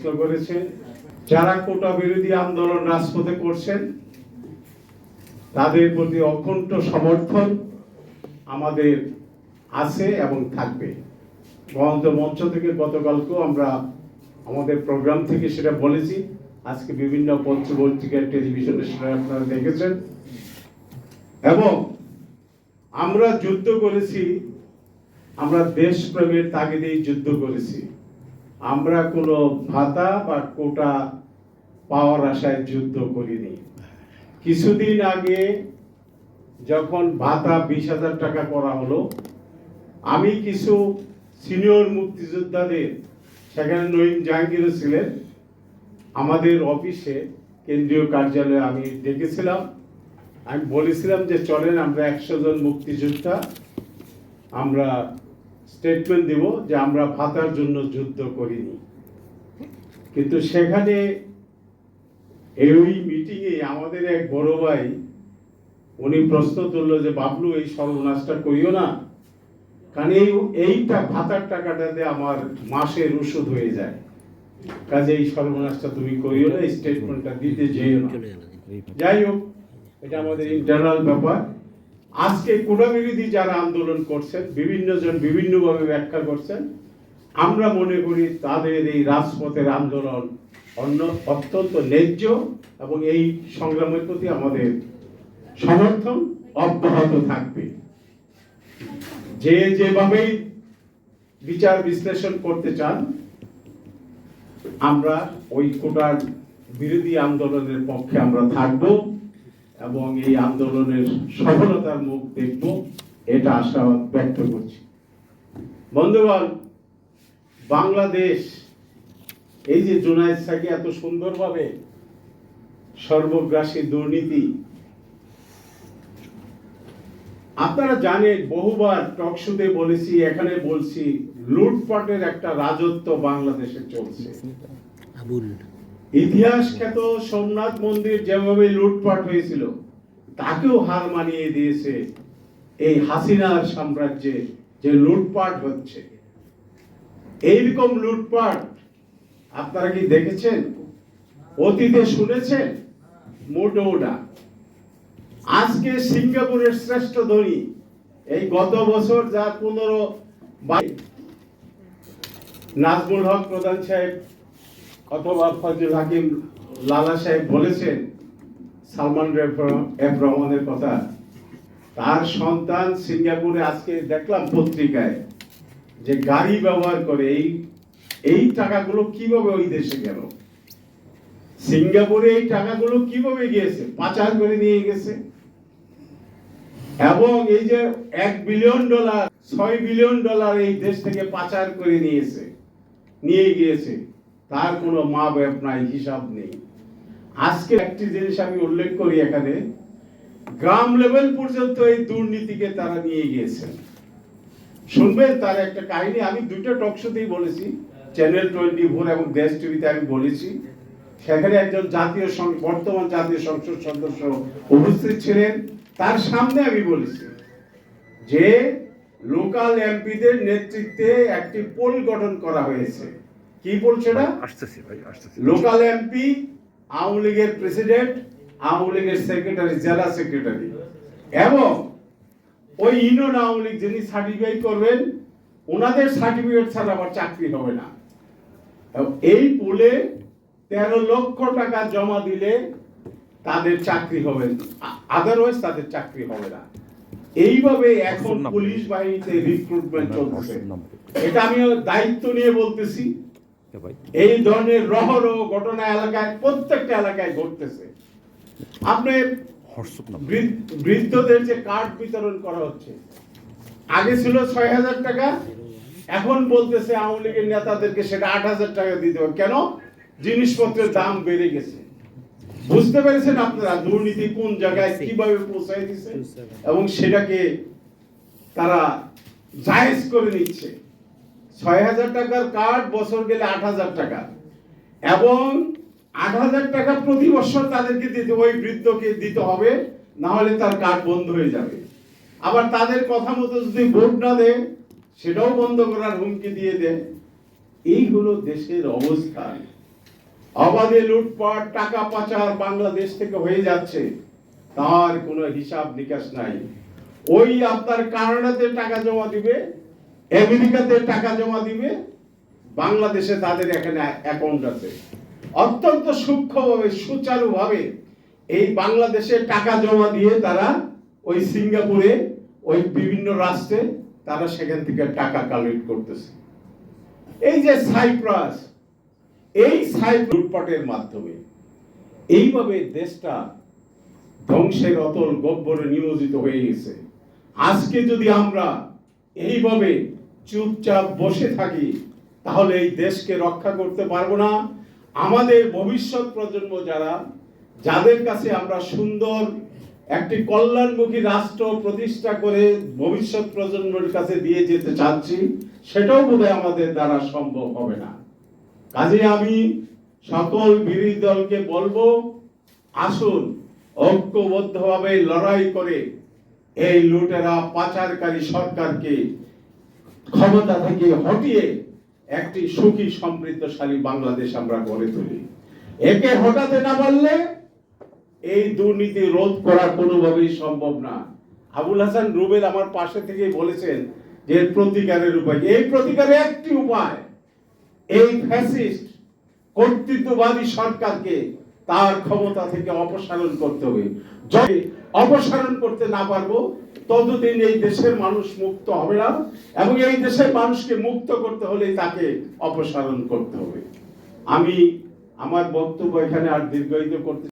প্রশ্ন করেছে। যারা কোটা বিরোধী আন্দোলন রাজপথে করছেন, তাদের প্রতি অকুণ্ঠ সমর্থন আমাদের আছে এবং থাকবে। গণত মঞ্চ থেকে গতকালকেও আমরা আমাদের প্রোগ্রাম থেকে সেটা বলেছি। আজকে বিভিন্ন পত্রপত্রিকার টেলিভিশনে সেটা আপনারা দেখেছেন। এবং আমরা যুদ্ধ করেছি, আমরা দেশপ্রেমের তাগিদেই যুদ্ধ করেছি। আমরা কোনো ভাতা বা কোটা পাওয়ার আশায় যুদ্ধ করিনি। কিছুদিন আগে যখন ভাতা বিশ হাজার টাকা করা হলো, আমি কিছু সিনিয়র মুক্তিযোদ্ধাদের, সেখানে নঈম জাহাঙ্গীরও ছিলেন, আমাদের অফিসে কেন্দ্রীয় কার্যালয়ে আমি ডেকেছিলাম। আমি বলেছিলাম যে চলেন, আমরা একশো জন মুক্তিযোদ্ধা, আমরা স্টেটমেন্ট দেব যে আমরা ভাতার জন্য যুদ্ধ করিনি। কিন্তু সেখানে এই মিটিংয়ে আমাদের এক বড় ভাই, উনি প্রশ্ন তুললো যে, বাবলু, এই সর্বনাশটা করিও না। কারণ এই, এইটা ভাতার টাকাটাতে আমার মাসের ওষুধ হয়ে যায়। কাজে এই সর্বনাশটা তুমি করিও না স্টেটমেন্টটা দিতে যেও না। যাই হোক, এটা আমাদের ইন্টারনাল ব্যাপার। আজকে কোটা যারা আন্দোলন করছেন বিভিন্ন জন বিভিন্নভাবে ব্যাখ্যা করছেন, আমরা মনে করি তাদের এই রাজপথের আন্দোলন অন্য অত্যন্ত ন্যায্য এবং এই সংগ্রামের প্রতি আমাদের সমর্থন অব্যাহত থাকবে। যে যেভাবেই বিচার বিশ্লেষণ করতে চান, আমরা ওই কোটার বিরোধী আন্দোলনের পক্ষে আমরা থাকব। এবং এই আন্দোলনের সফলতার মুখ দেখব, এটা আশা ব্যক্ত করছি। বন্ধুগণ, বাংলাদেশ এই যে জুনায়দ সাকি এত সুন্দরভাবে সর্বগ্রাসী দুর্নীতি, আপনারা জানেন, বহুবার টকশুতে বলেছি, এখানে বলছি, লুটপাটের একটা রাজত্ব বাংলাদেশে চলছে। ইতিহাস খ্যাত সোমনাথ মন্দির যেভাবে লুটপাট হয়েছিল, তাকেও হার মানিয়ে দিয়েছে এই হাসিনার সাম্রাজ্যে যে লুটপাট হচ্ছে। এইরকম লুটপাট আপনারা কি দেখেছেন? অতীতে শুনেছেন? মোটেও না। আজকে সিঙ্গাপুরের শ্রেষ্ঠ ধনী, এই গত বছর যা পনেরো নাজমুল হক প্রধান সাহেব অথবা ফজল হাকিম লালা সাহেব বলেছেন, সালমান রহমানের কথা, তার সন্তান সিঙ্গাপুরে আজকে দেখলাম পত্রিকায় যে গাড়ি ব্যবহার করে এই এই টাকাগুলো কীভাবে ওই দেশে গেল? সিঙ্গাপুরে এই টাকাগুলো কীভাবে গিয়েছে? পাচার করে নিয়ে গেছে। এবং এই যে এক বিলিয়ন ডলার, ছয় বিলিয়ন ডলার এই দেশ থেকে পাচার করে নিয়েছে, নিয়ে গিয়েছে। তার কোনো মা বাপ নাই, হিসাব নেই। আজকে একটি জিনিস আমি উল্লেখ করি এখানে, গ্রাম লেভেল পর্যন্ত এই দুর্নীতিকে তারা নিয়ে গিয়েছেন শুনবেন, তার একটা কাহিনী, আমি দুটো টক শোতেই বলেছি চ্যানেল টোয়েন্টি ফোর এবং দেশ টিভিতে আমি বলেছি। সেখানে একজন জাতীয় বর্তমান জাতীয় সংসদ সদস্য উপস্থিত ছিলেন। তার সামনে আমি বলেছি যে লোকাল এমপিদের নেতৃত্বে একটি পোল গঠন করা হয়েছে। কি পোল সেটা আসতেছি ভাই আসতেছি। লোকাল এমপি আওয়ামী লীগের প্রেসিডেন্ট আওয়ামী লীগের সেক্রেটারি জেলা সেক্রেটারি এবং ওই ইউনিয়ন আওয়ামী লীগ যিনি সার্টিফাই করবেন ওনাদের সার্টিফিকেট ছাড়া আবার চাকরি হবে না। এই পুলে তেরো লক্ষ টাকা জমা দিলে তাদের চাকরি হবে আদারওয়াইজ তাদের চাকরি হবে না। এইভাবে এখন পুলিশ বাহিনীতে রিক্রুটমেন্ট চলছে এটা আমি দায়িত্ব নিয়ে বলতেছি। এই ধরনের রহরহ ঘটনা এলাকায় প্রত্যেকটা এলাকায় ঘটতেছে। আপনি বৃদ্ধদের যে কার্ড বিতরণ করা হচ্ছে আগে ছিল ছয় হাজার টাকা এখন বলতেছে আওয়ামী লীগের নেতাদেরকে সেটা আট হাজার টাকা দিতে হবে। কেন? জিনিসপত্রের দাম বেড়ে গেছে। বুঝতে পেরেছেন আপনারা দুর্নীতি কোন জায়গায় কীভাবে পৌঁছায় দিচ্ছে এবং সেটাকে তারা জায়েজ করে নিচ্ছে। ছয় হাজার টাকার কার্ড বছর গেলে আট হাজার টাকা। এবং আট হাজার টাকা প্রতি বছর তাদেরকে দিতে ওই বৃদ্ধকে দিতে হবে না হলে তার কার্ড বন্ধ হয়ে যাবে। আবার তাদের কথা মতো যদি ভোট না দেয়, সেটাও বন্ধ করার হুমকি দিয়ে দেয়। এই হলো দেশের অবস্থা। অবাধে লুটপাট, টাকা পাচার বাংলাদেশ থেকে হয়ে যাচ্ছে। তার কোনো হিসাব নিকাশ নাই। ওই আপনার কানাডাতে টাকা জমা দিবে আমেরিকাতে টাকা জমা দিবে, বাংলাদেশে তাদের এখানে অ্যাকাউন্ট আছে। অত্যন্ত সূক্ষ্মভাবে, সুচারুভাবে এই বাংলাদেশে টাকা জমা দিয়ে তারা ওই সিঙ্গাপুরে, ওই বিভিন্ন রাষ্ট্রে তারা সেখান থেকে টাকা কালেক্ট করতেছে। এই যে সাইপ্রাস, এই সাইপ লুটপাটের মাধ্যমে এইভাবে দেশটা ধ্বংসের অতল গব্বরে নিয়োজিত হয়ে গেছে। আজকে যদি আমরা এইভাবে চুপচাপ বসে থাকি, তাহলে এই দেশকে রক্ষা করতে পারব না। আমাদের ভবিষ্যৎ প্রজন্ম যারা, যাদের কাছে আমরা সুন্দর একটি কল্যাণমুখী রাষ্ট্র প্রতিষ্ঠা করে ভবিষ্যৎ প্রজন্মের কাছে দিয়ে যেতে চাচ্ছি, সেটাও বোধহয় আমাদের দ্বারা সম্ভব হবে না। কাজে আমি সকল বিরোধী দলকে বলব, আসুন, ঐক্যবদ্ধভাবে লড়াই করে এই লুটেরা পাচারকারী সরকারকে ক্ষমতা থেকে হটিয়ে একটি সুখী, সমৃদ্ধশালী বাংলাদেশ আমরা গড়ে তুলি। একে হটাতে না পারলে এই দুর্নীতি রোধ করা কোনোভাবেই সম্ভব না। আবুল হাসান রুবেল আমার পাশে থেকে বলেছেন যে প্রতিকারের উপায়। এই প্রতিকারের একটি উপায়, এই ফ্যাসিস্ট কর্তৃত্ববাদী সরকারকে তার ক্ষমতা থেকে অপসারণ করতে হবে। যদি অপসারণ করতে না পারব, ততদিন এই দেশের মানুষ মুক্ত হবে না এবং এই দেশের মানুষকে মুক্ত করতে হলে তাকে অপসারণ করতে হবে। আমি আমার বক্তব্য এখানে আর দীর্ঘায়িত করতে